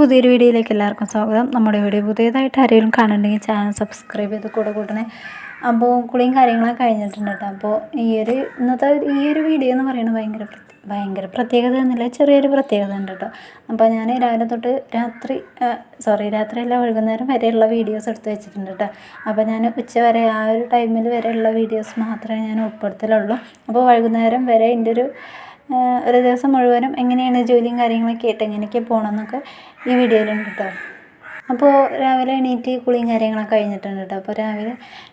പുതിയൊരു വീഡിയോയിലേക്ക് എല്ലാവർക്കും സ്വാഗതം. നമ്മുടെ വീഡിയോ പുതിയതായിട്ട് ആരെങ്കിലും കാണുന്നുണ്ടെങ്കിൽ ചാനൽ സബ്സ്ക്രൈബ് ചെയ്ത് കൂടെ കൂട്ടണേ. അപ്പോൾ കുളിയും കാര്യങ്ങളൊക്കെ കഴിഞ്ഞിട്ടുണ്ട് കേട്ടോ. അപ്പോൾ ഈ ഒരു ഇന്നത്തെ ഈ ഒരു വീഡിയോ എന്ന് പറയുന്നത് ഭയങ്കര ഭയങ്കര പ്രത്യേകത എന്നില്ല ചെറിയൊരു പ്രത്യേകത ഉണ്ട് കേട്ടോ. അപ്പോൾ ഞാൻ രാവിലെ തൊട്ട് രാത്രി സോറി രാത്രിയല്ല വൈകുന്നേരം വരെയുള്ള വീഡിയോസ് എടുത്ത് വെച്ചിട്ടുണ്ട് കേട്ടോ. അപ്പോൾ ഞാൻ ഉച്ച വരെ ആ ഒരു ടൈമിൽ വരെയുള്ള വീഡിയോസ് മാത്രമേ ഞാൻ ഉൾപ്പെടുത്തലുള്ളൂ. അപ്പോൾ വൈകുന്നേരം വരെ എന്റെ ഒരു ഒരു ദിവസം മുഴുവനും എങ്ങനെയാണ് ജോലിയും കാര്യങ്ങളൊക്കെ ആയിട്ട് എങ്ങനെയൊക്കെ പോകണമെന്നൊക്കെ ഈ വീഡിയോയിലുണ്ട് കേട്ടോ അപ്പോൾ രാവിലെ എണീറ്റ് കുളിയും കാര്യങ്ങളൊക്കെ കഴിഞ്ഞിട്ടുണ്ട് കേട്ടോ അപ്പോൾ രാവിലെ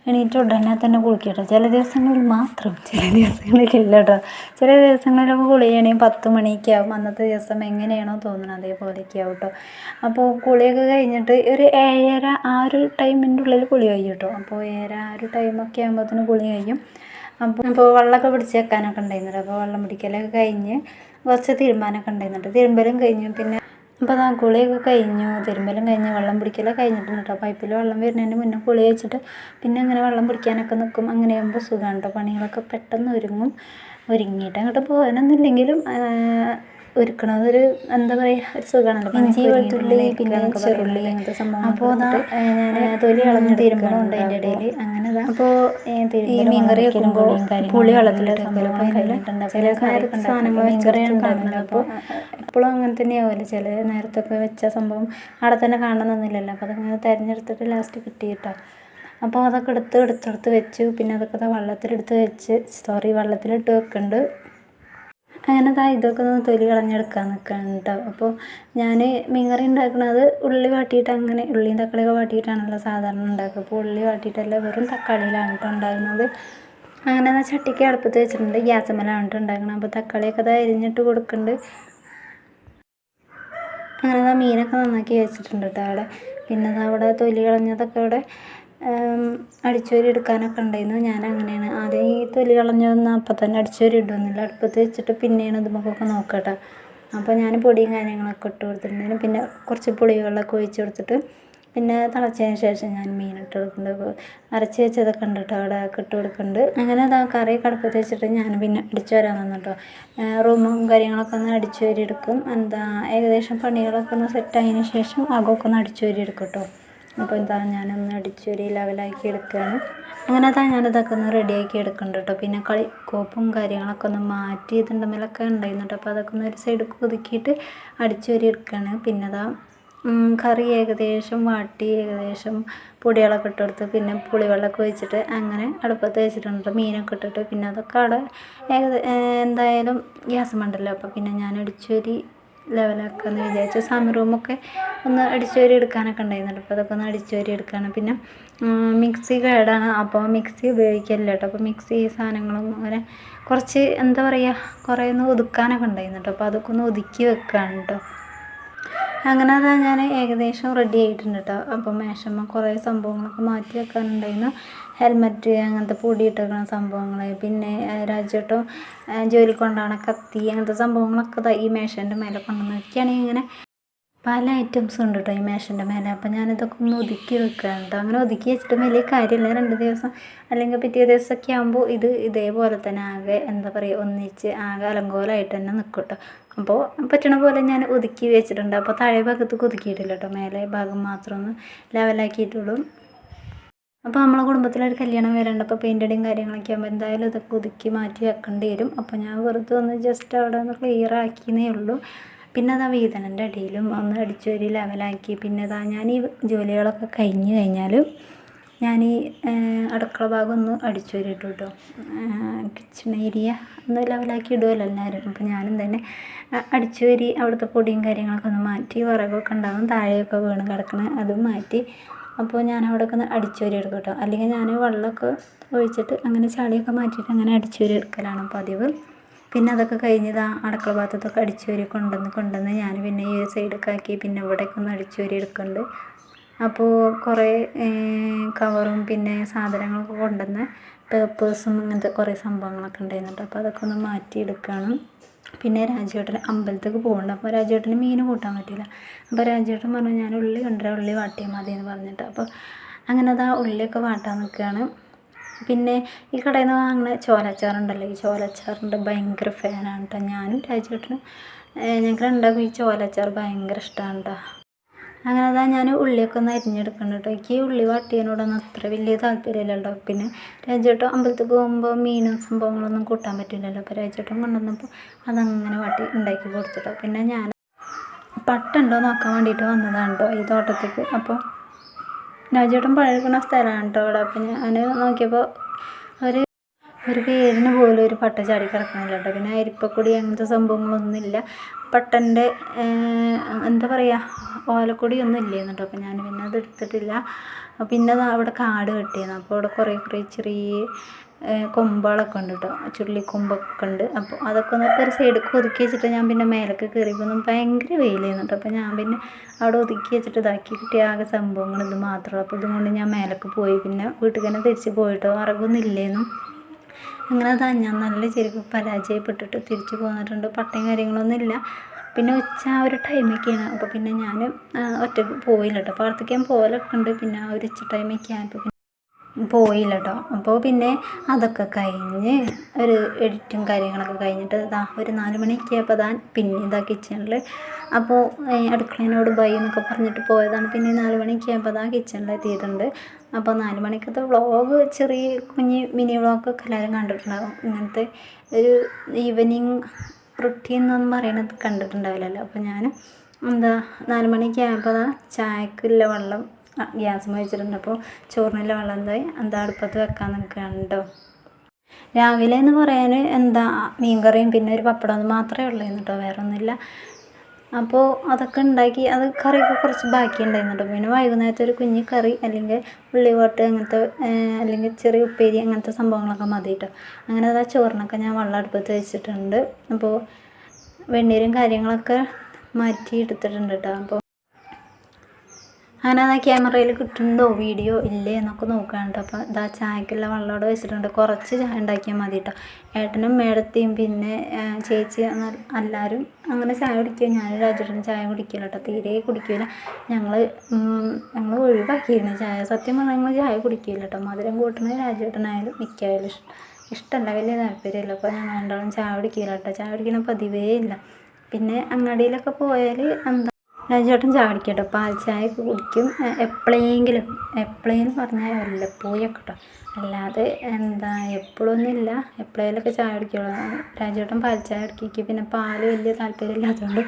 എണീറ്റ് ഉടനെ തന്നെ കുളിക്കും ചില ദിവസങ്ങളിൽ മാത്രം ചില ദിവസങ്ങളിലില്ല കേട്ടോ ചില ദിവസങ്ങളിലൊക്കെ കുളി പത്ത് മണിയൊക്കെ ആവും. അന്നത്തെ ദിവസം എങ്ങനെയാണോ തോന്നുന്നത് അതേപോലെയൊക്കെ ആവും കേട്ടോ അപ്പോൾ കുളിയൊക്കെ കഴിഞ്ഞിട്ട് ഒരു ഏഴര ആ ഒരു ടൈമിന്റെ ഉള്ളിൽ കുളി കഴിയും കേട്ടോ അപ്പോൾ ഏഴര ആ ഒരു ടൈമൊക്കെ ആകുമ്പോഴത്തേന് കുളി കഴിയും. അപ്പോൾ അപ്പോൾ വെള്ളമൊക്കെ പിടിച്ച് വെക്കാനൊക്കെ ഉണ്ടായിരുന്നു അപ്പോൾ വെള്ളം പിടിക്കലൊക്കെ കഴിഞ്ഞ് കുറച്ച് തിരുമ്പാനൊക്കെ ഉണ്ടായിരുന്നു തിരുമ്പലും കഴിഞ്ഞു. പിന്നെ അപ്പോൾ അതാ കുളിയൊക്കെ കഴിഞ്ഞു. തിരുമ്പലും കഴിഞ്ഞ് വെള്ളം പിടിക്കലൊക്കെ കഴിഞ്ഞിട്ടുണ്ട് കേട്ടോ. പൈപ്പിൽ വെള്ളം വരുന്നതിന് മുന്നേ കുളി വെച്ചിട്ട് പിന്നെ അങ്ങനെ വെള്ളം പിടിക്കാനൊക്കെ നിൽക്കും അങ്ങനെ ആകുമ്പോൾ സുഖമാണ് കേട്ടോ. പണികളൊക്കെ പെട്ടെന്ന് ഒരുങ്ങും. ഒരുങ്ങിയിട്ട് അങ്ങോട്ട് പോകാനൊന്നുമില്ലെങ്കിലും ഒരുക്കണത്. ഒരു എന്താ പറയുക ഒരു സുഖമാണല്ലോ ഇഞ്ചി വെളുത്തുള്ളി പിന്നെ ചെറുള്ളി അങ്ങനത്തെ സംഭവം അപ്പോൾ ഞാൻ തൊലി കളഞ്ഞ് തിരുമ്പണമുണ്ട് അതിന്റെ ഇടയിൽ അങ്ങനെ അപ്പോൾ ഈ മീൻകറി വെക്കുമ്പോൾ പുളി വെള്ളത്തിലിട്ട് ചില സാധനങ്ങൾ മീൻകറി ഉണ്ടാകുന്നുണ്ട് അപ്പോൾ ഇപ്പോഴും അങ്ങനെ തന്നെയാവുമല്ലോ ചില നേരത്തൊക്കെ വെച്ച സംഭവം അവിടെ തന്നെ കാണണമെന്നില്ലല്ലോ അപ്പോൾ അതങ്ങനെ തിരഞ്ഞെടുത്തിട്ട് ലാസ്റ്റ് കിട്ടിയിട്ടോ. അപ്പോൾ അതൊക്കെ എടുത്ത് എടുത്തെടുത്ത് വെച്ചു. പിന്നെ അതൊക്കെ വെള്ളത്തിലെടുത്ത് വെച്ച് സോറി വെള്ളത്തിലിട്ട് വെക്കുന്നുണ്ട് അങ്ങനെ ദാ ഇതൊക്കെ ഒന്ന് തൊലി കളഞ്ഞെടുക്കാൻ നിൽക്കുകയാണ് കേട്ടോ അപ്പോൾ ഞാൻ മീൻകറി ഉണ്ടാക്കുന്നത് ഉള്ളി വാട്ടിയിട്ട് അങ്ങനെ ഉള്ളിയും തക്കാളിയൊക്കെ വാട്ടിയിട്ടാണല്ലോ സാധാരണ ഉണ്ടാക്കുക. അപ്പോൾ ഉള്ളി വാട്ടിയിട്ടല്ല വെറും തക്കാളിയിലാണ് കേട്ടോ ഉണ്ടാകുന്നത്. അങ്ങനെ എന്നാൽ ചട്ടിക്ക് അടുപ്പത്ത് വെച്ചിട്ടുണ്ട്. ഗ്യാസ് മേലാണ് കേട്ടോ ഉണ്ടാക്കുന്നത് അപ്പോൾ തക്കാളിയൊക്കെ അത് അരിഞ്ഞിട്ട് കൊടുക്കുന്നുണ്ട് അങ്ങനെ ദാ മീനൊക്കെ നന്നാക്കി വെച്ചിട്ടുണ്ട് കേട്ടോ അവിടെ. പിന്നെ ദാ അവിടെ തൊലി കളഞ്ഞതൊക്കെ അവിടെ അടിച്ചോരി എടുക്കാനൊക്കെ ഉണ്ടായിരുന്നു. ഞാൻ അങ്ങനെയാണ് ആദ്യം ഈ തൊലി കളഞ്ഞതൊന്നും അപ്പം തന്നെ അടിച്ചോരി ഇടുന്നില്ല അടുപ്പത്ത് വെച്ചിട്ട് പിന്നെയാണ് ഇതുമൊക്കെ നോക്കട്ടെ. അപ്പോൾ ഞാൻ പൊടിയും കാര്യങ്ങളൊക്കെ ഇട്ട് കൊടുത്തിട്ടുണ്ടായിരുന്നു പിന്നെ കുറച്ച് പുളിവെള്ളമൊക്കെ ഒഴിച്ച് കൊടുത്തിട്ട് പിന്നെ തിളച്ചതിന് ശേഷം ഞാൻ മീൻ ഇട്ട് കൊടുക്കുന്നുണ്ട്. അരച്ച് വെച്ചതൊക്കെ ഉണ്ട് കേട്ടോ അവിടെ ഇട്ട് കൊടുക്കുന്നുണ്ട്. അങ്ങനെ അത് കറി കടുപ്പത്ത് വെച്ചിട്ട് ഞാൻ പിന്നെ അടിച്ചു വരാൻ വന്നു കേട്ടോ റൂമും കാര്യങ്ങളൊക്കെ ഒന്ന് അടിച്ചു വരി എടുക്കും എന്താ ഏകദേശം പണികളൊക്കെ ഒന്ന് സെറ്റായതിന് ശേഷം അകമൊക്കെ ഒന്ന് അടിച്ചു വരി എടുക്കും കേട്ടോ. അപ്പോൾ എന്താ ഞാനൊന്ന് അടിച്ചൊരു ലെവലാക്കി എടുക്കുകയാണ് അങ്ങനെ അതാ ഞാനിതൊക്കെ ഒന്ന് റെഡിയാക്കി എടുക്കുന്നുണ്ട് കേട്ടോ പിന്നെ കളി കോപ്പും കാര്യങ്ങളൊക്കെ ഒന്ന് മാറ്റി ഇതിന്റെ മേലൊക്കെ അപ്പോൾ അതൊക്കെ ഒന്ന് ഒരു സൈഡ് കുതുക്കിയിട്ട് അടിച്ചൊരി എടുക്കുകയാണ് പിന്നെ അതാ കറി ഏകദേശം വാട്ടി ഏകദേശം പൊടികളൊക്കെ ഇട്ട് കൊടുത്ത് പിന്നെ പുളിവെള്ളമൊക്കെ വെച്ചിട്ട് അങ്ങനെ അടുപ്പത്ത് വെച്ചിട്ടുണ്ട് മീനൊക്കെ ഇട്ടിട്ട്. പിന്നെ അതൊക്കെ അവിടെ ഏകദേശം എന്തായാലും ഗ്യാസ് മണ്ടല്ലോ. അപ്പോൾ പിന്നെ ഞാൻ അടിച്ചൊരി ലെവലാക്കാമെന്ന് വിചാരിച്ചു. സമയ റൂമൊക്കെ ഒന്ന് അടിച്ചുവരി എടുക്കാനൊക്കെ ഉണ്ടായിരുന്നു അപ്പോൾ അതൊക്കെ ഒന്ന് അടിച്ചുവരി എടുക്കാണ്. പിന്നെ മിക്സി കേടാണ്. അപ്പോൾ മിക്സി ഉപയോഗിക്കലില്ല കേട്ടോ. അപ്പോൾ മിക്സി സാധനങ്ങളും അങ്ങനെ കുറച്ച് എന്താ പറയുക കുറേ ഒന്ന് ഒതുക്കാനൊക്കെ ഉണ്ടായിരുന്നു കേട്ടോ അപ്പോൾ അതൊക്കെ ഒന്ന് ഒതുക്കി വെക്കുകയാണ് കേട്ടോ. അങ്ങനെ അതാ ഞാൻ ഏകദേശം റെഡി ആയിട്ടുണ്ട് കേട്ടോ അപ്പം മേശമ്മ കുറേ സംഭവങ്ങളൊക്കെ മാറ്റി വെക്കാനുണ്ടായിരുന്നു. ഹെൽമറ്റ് അങ്ങനത്തെ പൊടി ഇട്ടേക്കുന്ന സംഭവങ്ങൾ പിന്നെ രാജേട്ടോ ജോലി കൊണ്ടാണ് കത്തി അങ്ങനത്തെ സംഭവങ്ങളൊക്കെ ഈ മേശന്റെ മേലെ കൊണ്ടുവന്ന് ഇങ്ങനെ പല ഐറ്റംസും ഉണ്ട് കേട്ടോ ഈ മേശന്റെ മേലെ. അപ്പോൾ ഞാനിതൊക്കെ ഒന്ന് ഒതുക്കി വെക്കുകയാണ് കേട്ടോ അങ്ങനെ ഒതുക്കി വെച്ചിട്ട് വലിയ കാര്യമില്ല. രണ്ട് ദിവസം അല്ലെങ്കിൽ പിറ്റേ ദിവസമൊക്കെ ആകുമ്പോൾ ഇത് ഇതേപോലെ തന്നെ ആകെ എന്താ പറയുക ഒന്നിച്ച് ആകെ അലങ്കോലമായിട്ട് തന്നെ നിൽക്കും കേട്ടോ അപ്പോൾ പറ്റണ പോലെ ഞാൻ ഒതുക്കി വെച്ചിട്ടുണ്ട്. അപ്പോൾ താഴെ ഭാഗത്ത് ഒതുക്കിയിട്ടില്ല കേട്ടോ മേലെ ഭാഗം മാത്രം ഒന്ന് ലെവലാക്കിയിട്ടുള്ളൂ അപ്പോൾ നമ്മളെ കുടുംബത്തിലൊരു കല്യാണം വരേണ്ട അപ്പോൾ പെയിന്റടിയും കാര്യങ്ങളൊക്കെ ആകുമ്പോൾ എന്തായാലും ഇതൊക്കെ ഒതുക്കി മാറ്റി വെക്കേണ്ടി വരും. അപ്പോൾ ഞാൻ വെറുതെ ഒന്ന് ജസ്റ്റ് അവിടെ ഒന്ന് ക്ലിയർ ആക്കിയെന്നേ ഉള്ളൂ. പിന്നെ അതാ വീതനന്റെ അടിയിലും ഒന്ന് അടിച്ചു വരി ലെവലാക്കി. പിന്നെ അതാ ഞാൻ ഈ ജോലികളൊക്കെ കഴിഞ്ഞ് കഴിഞ്ഞാൽ ഞാൻ ഈ അടുക്കള ഭാഗം ഒന്ന് അടിച്ചു വരി ഇട്ടു കേട്ടോ കിച്ചൺ ഏരിയ ഒന്ന് ലെവലാക്കി ഇടുമല്ലോ എല്ലാവരും. അപ്പോൾ ഞാനും തന്നെ അടിച്ചു വരി അവിടുത്തെ പൊടിയും കാര്യങ്ങളൊക്കെ ഒന്ന് മാറ്റി വിറകൊക്കെ ഉണ്ടാകും താഴെയൊക്കെ വീണ് കിടക്കണ അതും മാറ്റി. അപ്പോൾ ഞാൻ അവിടെയൊക്കെ ഒന്ന് അടിച്ചു വരി എടുക്കും കേട്ടോ അല്ലെങ്കിൽ ഞാൻ വെള്ളമൊക്കെ ഒഴിച്ചിട്ട് അങ്ങനെ ചളിയൊക്കെ മാറ്റിയിട്ട് അങ്ങനെ അടിച്ചു വരി എടുക്കലാണ് പതിവ്. പിന്നെ അതൊക്കെ കഴിഞ്ഞ് ഇതാ അടുക്കള ഭാഗത്തൊക്കെ അടിച്ചുവരി കൊണ്ടുവന്ന് കൊണ്ടുവന്ന് ഞാൻ പിന്നെ ഈ ഒരു സൈഡൊക്കെ ആക്കി പിന്നെ ഇവിടേക്ക് ഒന്ന് അടിച്ചുവരി എടുക്കുന്നുണ്ട്. അപ്പോൾ കുറേ കവറും പിന്നെ സാധനങ്ങളൊക്കെ കൊണ്ടുവന്ന് പേപ്പേഴ്സും അങ്ങനത്തെ കുറേ സംഭവങ്ങളൊക്കെ ഉണ്ടായിരുന്നുണ്ട് അപ്പോൾ അതൊക്കെ ഒന്ന് മാറ്റി എടുക്കുകയാണ് പിന്നെ രാജേട്ടൻ അമ്പലത്തേക്ക് പോകുന്നുണ്ട് അപ്പോൾ രാജേട്ടന് മീൻ കൂട്ടാൻ പറ്റില്ല അപ്പോൾ രാജേട്ടൻ പറഞ്ഞു ഞാൻ ഉള്ളി കൊണ്ടുവരാം ഉള്ളി വാട്ടിയാൽ മതി എന്ന് പറഞ്ഞിട്ട്. അപ്പോൾ അങ്ങനെ അതാ ഉള്ളിയൊക്കെ വാട്ടാൻ നിൽക്കുകയാണ്. പിന്നെ ഈ കടയിൽ നിന്ന് വാങ്ങുന്ന ചോലച്ചാറുണ്ടല്ലോ ഈ ചോലച്ചാറിന്റെ ഭയങ്കര ഫാനാണ് കേട്ടോ ഞാനും രാജേട്ടനും ഞങ്ങൾക്ക് ഉണ്ടാക്കും ഈ ചോലച്ചാർ ഭയങ്കര ഇഷ്ടമാണ് കേട്ടോ അങ്ങനെ അതാ ഞാൻ ഉള്ളിയൊക്കെ ഒന്ന് അരിഞ്ഞെടുക്കണം കേട്ടോ എനിക്ക് ഈ ഉള്ളി വാട്ടിയതിനോടൊന്നും അത്ര വലിയ താല്പര്യമില്ല കേട്ടോ പിന്നെ രാജേട്ടൻ അമ്പലത്തിൽ പോകുമ്പോൾ മീനും സംഭവങ്ങളൊന്നും കൂട്ടാൻ പറ്റില്ലല്ലോ. അപ്പോൾ രാജേട്ടൻ കൊണ്ടുവന്നപ്പോൾ അതങ്ങനെ വാട്ടി ഉണ്ടാക്കി കൊടുത്തിട്ടോ പിന്നെ ഞാൻ പട്ടുണ്ടോ നോക്കാൻ വേണ്ടിയിട്ട് വന്നതാണ് കേട്ടോ ഈ തോട്ടത്തേക്ക്. അപ്പോൾ രാജേട്ടൻ പഴകുന്ന സ്ഥലമാണ് കേട്ടോ അവിടെ അപ്പം ഞാൻ നോക്കിയപ്പോൾ ഒരു ഒരു പേരിന് പോലും ഒരു പട്ട ചാടി കേട്ടോ പിന്നെ അരിപ്പക്കൊടി അങ്ങനത്തെ സംഭവങ്ങളൊന്നുമില്ല. പട്ടന്റെ എന്താ പറയുക ഓലക്കൊടിയൊന്നും ഇല്ലായിരുന്നു കേട്ടോ അപ്പോൾ ഞാൻ പിന്നെ അത് എടുത്തിട്ടില്ല. പിന്നെ അത് അവിടെ കാട് കെട്ടിയിരുന്നു അപ്പോൾ അവിടെ കുറേ കുറേ ചെറിയ കൊമ്പുകളൊക്കെ ഉണ്ട് കേട്ടോ ചുള്ളിക്കൊമ്പൊക്കെ ഉണ്ട്. അപ്പോൾ അതൊക്കെ ഒന്ന് ഒരു സൈഡിലേക്ക് ഒതുക്കി വെച്ചിട്ട് ഞാൻ പിന്നെ മേലേക്ക് കയറിയപ്പോൾ ഭയങ്കര വെയിലായിരുന്നു കേട്ടോ അപ്പോൾ ഞാൻ പിന്നെ അവിടെ ഒതുക്കി വെച്ചിട്ട് ഇതാക്കി കിട്ടിയ ആകെ സംഭവങ്ങൾ ഇത് മാത്രമേ അപ്പോൾ ഇതും കൊണ്ട് ഞാൻ മേലേക്ക് പോയി. പിന്നെ വീട്ടിൽ തന്നെ തിരിച്ച് പോയിട്ടോ. അറകൊന്നും ഇല്ലേന്നു. അങ്ങനെ അതാ ഞാൻ നല്ല ശരിക്കും പരാജയപ്പെട്ടിട്ട് തിരിച്ചു പോന്നിട്ടുണ്ട് പട്ടയും കാര്യങ്ങളൊന്നും ഇല്ല പിന്നെ ഉച്ച ആ ഒരു ടൈമൊക്കെയാണ് അപ്പോൾ പിന്നെ ഞാൻ ഒറ്റയ്ക്ക് പോയില്ല കേട്ടോ പ്രാർത്ഥിക്കാൻ പോകലൊക്കെ ഉണ്ട്. പിന്നെ ആ ഒരു ഉച്ച ടൈമൊക്കെ ആയപ്പോൾ പോയില്ല കേട്ടോ അപ്പോൾ പിന്നെ അതൊക്കെ കഴിഞ്ഞ് ഒരു എഡിറ്റും കാര്യങ്ങളൊക്കെ കഴിഞ്ഞിട്ട് ഇതാ ഒരു നാല് മണിയൊക്കെ ആയപ്പോൾ താൻ പിന്നെ ഇതാ കിച്ചണിൽ അപ്പോൾ അടുക്കളേനോട് ബൈ എന്നൊക്കെ പറഞ്ഞിട്ട് പോയതാണ്. പിന്നെ നാല് മണിയൊക്കെ ആയപ്പോൾ താ കിച്ചണിൽ എത്തിയിട്ടുണ്ട്. അപ്പോൾ നാല് മണിക്കത്തെ വ്ളോഗ് ചെറിയ കുഞ്ഞ് മിനി വ്ളോഗൊക്കെ എല്ലാവരും കണ്ടിട്ടുണ്ടാകും ഇങ്ങനത്തെ ഒരു ഈവനിങ് റുട്ടീൻ എന്നൊന്നും പറയണത് കണ്ടിട്ടുണ്ടാവില്ലല്ലോ. അപ്പോൾ ഞാൻ എന്താ നാല് മണിക്ക് ആയപ്പോൾ ചായക്കുള്ള വെള്ളം ഗ്യാസ് വെച്ചിട്ടുണ്ട് അപ്പോൾ ചോറിനുള്ള വെള്ളം എന്തായി എന്താ അടുപ്പത്ത് വെക്കാൻ നിൽക്കണ്ടോ രാവിലെ എന്ന് പറയാൻ എന്താ മീൻ കറിയും പിന്നെ ഒരു പപ്പടം മാത്രമേ ഉള്ളൂ കേട്ടോ വേറെ ഒന്നുമില്ല അപ്പോൾ അതൊക്കെ ഉണ്ടാക്കി അത് കറിയൊക്കെ കുറച്ച് ബാക്കി ഉണ്ടായിരുന്നുണ്ട് പിന്നെ വൈകുന്നേരത്തെ ഒരു കുഞ്ഞു കറി അല്ലെങ്കിൽ ഉള്ളിവോട്ട് അങ്ങനത്തെ അല്ലെങ്കിൽ ചെറിയ ഉപ്പേരി അങ്ങനത്തെ സംഭവങ്ങളൊക്കെ മതി കേട്ടോ അങ്ങനെ അതാ ചോറിനൊക്കെ ഞാൻ വെള്ളം അടുപ്പത്ത് വെച്ചിട്ടുണ്ട്. അപ്പോൾ വെണ്ണീരും കാര്യങ്ങളൊക്കെ മാറ്റി എടുത്തിട്ടുണ്ട് കേട്ടോ അപ്പോൾ അങ്ങനെ ആ ക്യാമറയിൽ കിട്ടുന്നുണ്ടോ? വീഡിയോ ഇല്ലേ എന്നൊക്കെ നോക്കാനുണ്ട് അപ്പോൾ ഇതാ ചായക്കുള്ള വെള്ളം അവിടെ വെച്ചിട്ടുണ്ട്. കുറച്ച് ചായ ഉണ്ടാക്കിയാൽ മതി കേട്ടോ. ഏട്ടനും മേടത്തെയും പിന്നെ ചേച്ചി എല്ലാവരും അങ്ങനെ ചായ കുടിക്കുക ഞാൻ രാജേട്ടൻ ചായ കുടിക്കില്ല കേട്ടോ. തീരെ കുടിക്കില്ല ഞങ്ങൾ ഞങ്ങൾ ഒഴിവാക്കിയിരുന്നു ചായ. സത്യം പറഞ്ഞാൽ ഞങ്ങൾ ചായ കുടിക്കില്ല കേട്ടോ. മധുരം കൂട്ടുന്നത് രാജേട്ടനായാലും മിക്കായാലും ഇഷ്ടം ഇഷ്ടമല്ല വലിയ താല്പര്യമില്ല. അപ്പോൾ ഞങ്ങൾ രണ്ടാളും ചായ കുടിക്കില്ല കേട്ടോ. ചായ കുടിക്കുന്ന പതിവേ ഇല്ല. പിന്നെ അങ്ങാടിയിലൊക്കെ പോയാൽ എന്താ രാജേട്ടൻ ചായ കേട്ടോ പാൽ ചായ കുടിക്കും. എപ്പോഴെങ്കിലും എപ്പോഴെങ്കിലും പറഞ്ഞാൽ വല്ലപ്പോഴൊക്കെ കേട്ടോ അല്ലാതെ എന്താ എപ്പോഴൊന്നുമില്ല എപ്പോഴെങ്കിലുമൊക്കെ ചായ കുടിക്കുള്ളൂ. രാജേട്ടൻ പാൽ ചായ കുടിക്കും പിന്നെ പാൽ വലിയ താല്പര്യമില്ലാത്തതുകൊണ്ട്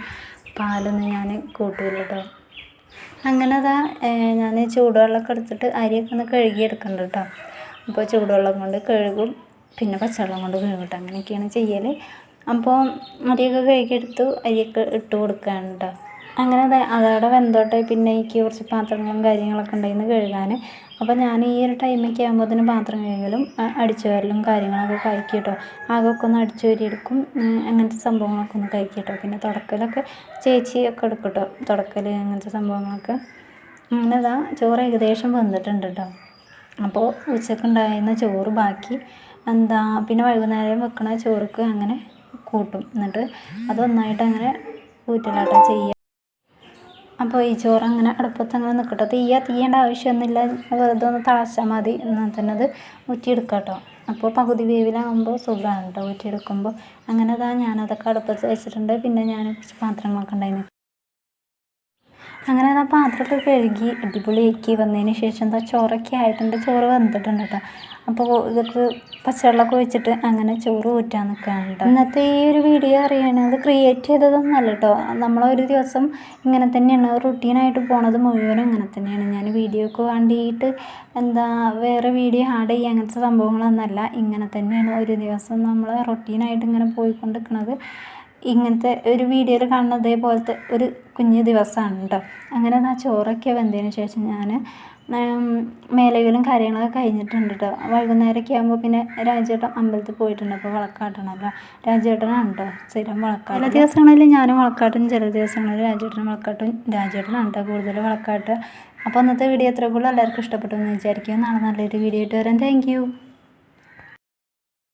പാലൊന്നും ഞാൻ കൂട്ടില്ല കേട്ടോ അങ്ങനെ അതാ ഞാൻ ചൂടുവെള്ളമൊക്കെ എടുത്തിട്ട് അരിയൊക്കെ ഒന്ന് കഴുകിയെടുക്കുന്നുണ്ട് കേട്ടോ അപ്പോൾ ചൂടുവെള്ളം കൊണ്ട് കഴുകും. പിന്നെ പച്ചവെള്ളം കൊണ്ട് കഴുകും കേട്ടോ അങ്ങനെയൊക്കെയാണ് ചെയ്യൽ അപ്പോൾ അരിയൊക്കെ കഴുകിയെടുത്തു അരിയൊക്കെ ഇട്ട് കൊടുക്കുകയാണ് കേട്ടോ അങ്ങനെ അതവിടെ വെന്തോട്ടെ. പിന്നെ എനിക്ക് കുറച്ച് പാത്രങ്ങളും കാര്യങ്ങളൊക്കെ ഉണ്ടായിരുന്നു കഴുകാൻ അപ്പോൾ ഞാൻ ഈ ഒരു ടൈമൊക്കെ ആകുമ്പോഴത്തേനും പാത്രം കഴുകലും അടിച്ചു വാരലും കാര്യങ്ങളൊക്കെ കഴിക്കും കേട്ടോ ആകെയൊക്കെ ഒന്ന് അടിച്ചു വാരിയെടുക്കും അങ്ങനത്തെ സംഭവങ്ങളൊക്കെ ഒന്ന് കഴിക്കും കേട്ടോ പിന്നെ തുടക്കലൊക്കെ ചേച്ചിയൊക്കെ എടുക്കും കേട്ടോ തുടക്കൽ അങ്ങനത്തെ സംഭവങ്ങളൊക്കെ. അങ്ങനെ ഇതാ ചോറ് ഏകദേശം വന്നിട്ടുണ്ട് കേട്ടോ അപ്പോൾ ഉച്ചക്കുണ്ടായിരുന്ന ചോറ് ബാക്കി. എന്താ പിന്നെ വൈകുന്നേരം വെക്കണ ചോറുക്ക് അങ്ങനെ കൂട്ടും. എന്നിട്ട് അതൊന്നായിട്ട് അങ്ങനെ കൂറ്റലാട്ടം ചെയ്യുക അപ്പോൾ ഈ ചോറ് അങ്ങനെ അടുപ്പത്ത് അങ്ങനെ നിൽക്കട്ടെ തീയ തീയേണ്ട ആവശ്യമൊന്നുമില്ല. വെറുതെ ഒന്ന് തിളച്ചാൽ മതി എന്നാൽ തന്നെ അത് ഊറ്റിയെടുക്കാം കേട്ടോ അപ്പോൾ പകുതി വേവിലാകുമ്പോൾ സുഖമാണ് കേട്ടോ ഊറ്റിയെടുക്കുമ്പോൾ അങ്ങനെ അതാ ഞാനതൊക്കെ അടുപ്പത്ത് വെച്ചിട്ടുണ്ട്. പിന്നെ ഞാൻ കുറച്ച് പാത്രങ്ങളൊക്കെ ഉണ്ടായിരുന്നു അങ്ങനെ ആ പാത്രമൊക്കെ കഴുകി അടിപൊളിയാക്കി വന്നതിന് ശേഷം എന്താ ചോറൊക്കെ ആയിട്ടുണ്ട്. ചോറ് വന്നിട്ടുണ്ട് കേട്ടോ അപ്പോൾ ഇതൊക്കെ പച്ചവെള്ളമൊക്കെ ഒഴിച്ചിട്ട് അങ്ങനെ ചോറ് ഊറ്റാൻ നിൽക്കാറുണ്ട് ഇന്നത്തെ ഈ ഒരു വീഡിയോ അറിയണത് ക്രിയേറ്റ് ചെയ്തതൊന്നല്ല കേട്ടോ നമ്മളൊരു ദിവസം ഇങ്ങനെ തന്നെയാണ് റുട്ടീനായിട്ട് പോണത് മുഴുവനും ഇങ്ങനെ തന്നെയാണ്. ഞാൻ വീഡിയോക്ക് വേണ്ടിയിട്ട് എന്താ വേറെ വീഡിയോ ആഡ് ചെയ്യുക അങ്ങനത്തെ സംഭവങ്ങളൊന്നുമല്ല ഇങ്ങനെ തന്നെയാണ് ഒരു ദിവസം നമ്മൾ റുട്ടീനായിട്ട് ഇങ്ങനെ പോയിക്കൊണ്ടിരിക്കുന്നത് ഇങ്ങനത്തെ ഒരു വീഡിയോയിൽ കാണുന്ന അതേപോലത്തെ ഒരു കുഞ്ഞു ദിവസമാണ് കേട്ടോ അങ്ങനെ ആ ചോറൊക്കെ വെന്തതിന് ശേഷം ഞാൻ മേലകലും കാര്യങ്ങളൊക്കെ കഴിഞ്ഞിട്ടുണ്ട് കേട്ടോ വൈകുന്നേരമൊക്കെ ആകുമ്പോൾ പിന്നെ രാജേട്ടൻ അമ്പലത്തിൽ പോയിട്ടുണ്ട്. അപ്പോൾ വിളക്കാട്ടണമല്ലോ രാജേട്ടനാണ് കേട്ടോ സ്ഥിരം വിളക്കാട്ട് ചില ദിവസങ്ങളിൽ ഞാനും വിളക്കാട്ടും ചില ദിവസങ്ങളിൽ രാജേട്ടനും വിളക്കാട്ടും. രാജേട്ടനാണ് കേട്ടോ കൂടുതൽ വിളക്കാട്ട്. അപ്പോൾ ഇന്നത്തെ വീഡിയോ എത്ര കൂടുതൽ എല്ലാവർക്കും ഇഷ്ടപ്പെട്ടു എന്ന് വിചാരിക്കും നാളെ നല്ലൊരു വീഡിയോ ആയിട്ട് വരാം. താങ്ക്